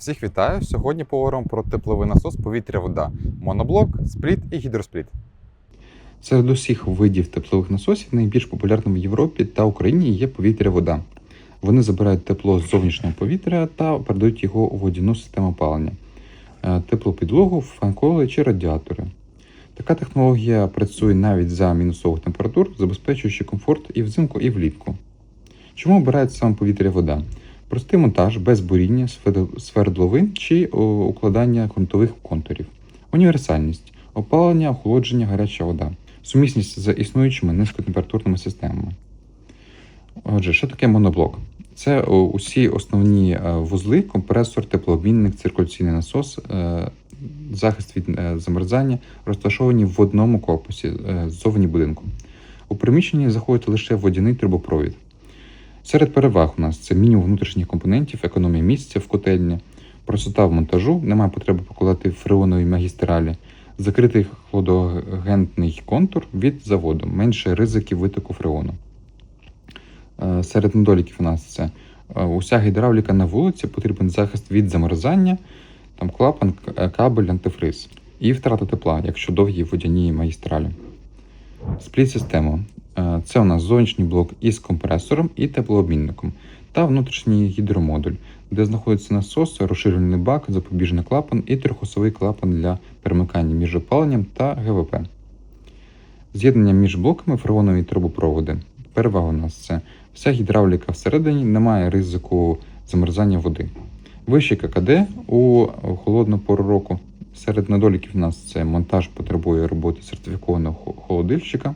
Всіх вітаю! Сьогодні поговоримо про тепловий насос повітря-вода, моноблок, спліт і гідроспліт. Серед усіх видів теплових насосів найбільш популярним в Європі та Україні є повітря-вода. Вони забирають тепло з зовнішнього повітря та передають його у водяну систему опалення, е, теплу підлогу, фанколи чи радіатори. Така технологія працює навіть за мінусових температур, забезпечуючи комфорт і взимку, і влітку. Чому обирають саме повітря-вода? Простий монтаж без буріння, свердловин чи укладання ґрунтових контурів. Універсальність опалення, охолодження, гаряча вода. Сумісність з існуючими низькотемпературними системами. Отже, що таке моноблок? Це усі основні е, вузли, компресор, теплообмінник, циркуляційний насос, е, захист від е, замерзання, розташовані в одному корпусі ззовні будинку. У приміщенні заходить лише водяний трубопровід. Серед переваг у нас це мінімум внутрішніх компонентів, економія місця в котельні, простота в монтажу, немає потреби покладати фреонові магістралі, закритий хладогентний контур від заводу, менше ризиків витоку фреону. Е, Серед недоліків у нас це е, уся гідравліка на вулиці, потрібен захист від замерзання, там клапан, е, кабель, антифриз. І втрата тепла, якщо довгі водяні магістралі. Спліт-система. Це у нас зовнішній блок із компресором і теплообмінником та внутрішній гідромодуль, де знаходиться насос, розширений бак, запобіжний клапан і трьохосовий клапан для перемикання між опаленням та ГВП. З'єднання між блоками фреонові трубопроводи. Перевага у нас це вся гідравліка всередині, немає ризику замерзання води. Вищий ККД у холодну пору року. Серед недоліків у нас це монтаж потребує роботи сертифікованого холодильщика,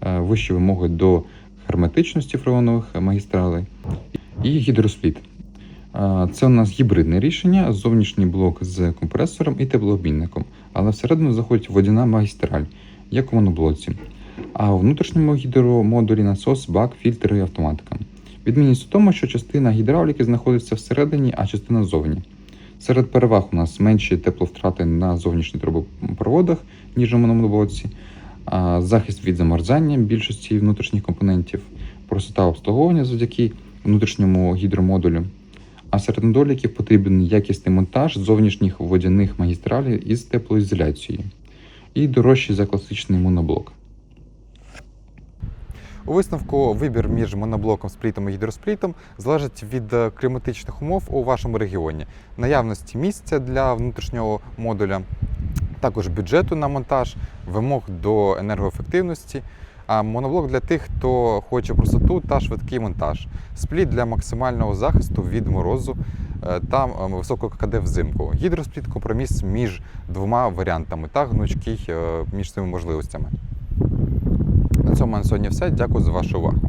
вищі вимоги до герметичності фреонових магістралей і гідроспліт. Е, Це у нас гібридне рішення, зовнішній блок з компресором і теплообмінником, але всередину заходить водяна магістраль, як у моноблоці. А у внутрішньому гідромодулі насос, бак, фільтр і автоматика. Відмінність у тому, що частина гідравліки знаходиться всередині, а частина ззовні. Серед переваг у нас менші тепловтрати на зовнішніх трубопроводах, ніж у моноблоці, захист від замерзання більшості внутрішніх компонентів, простота обслуговування завдяки внутрішньому гідромодулю. А серед недоліків потрібен якісний монтаж зовнішніх водяних магістралей із теплоізоляцією і дорожчий за класичний моноблок. У висновку вибір між моноблоком, сплітом і гідросплітом залежить від е, кліматичних умов у вашому регіоні, наявності місця для внутрішнього модуля, також бюджету на монтаж, вимог до енергоефективності. А моноблок для тих, хто хоче простоту та швидкий монтаж. Спліт для максимального захисту від морозу е, та е, високого ККД взимку. Гідроспліт компроміс між двома варіантами та гнучкий е, між своїми можливостями. На цьому на сьогодні все. Дякую за вашу увагу.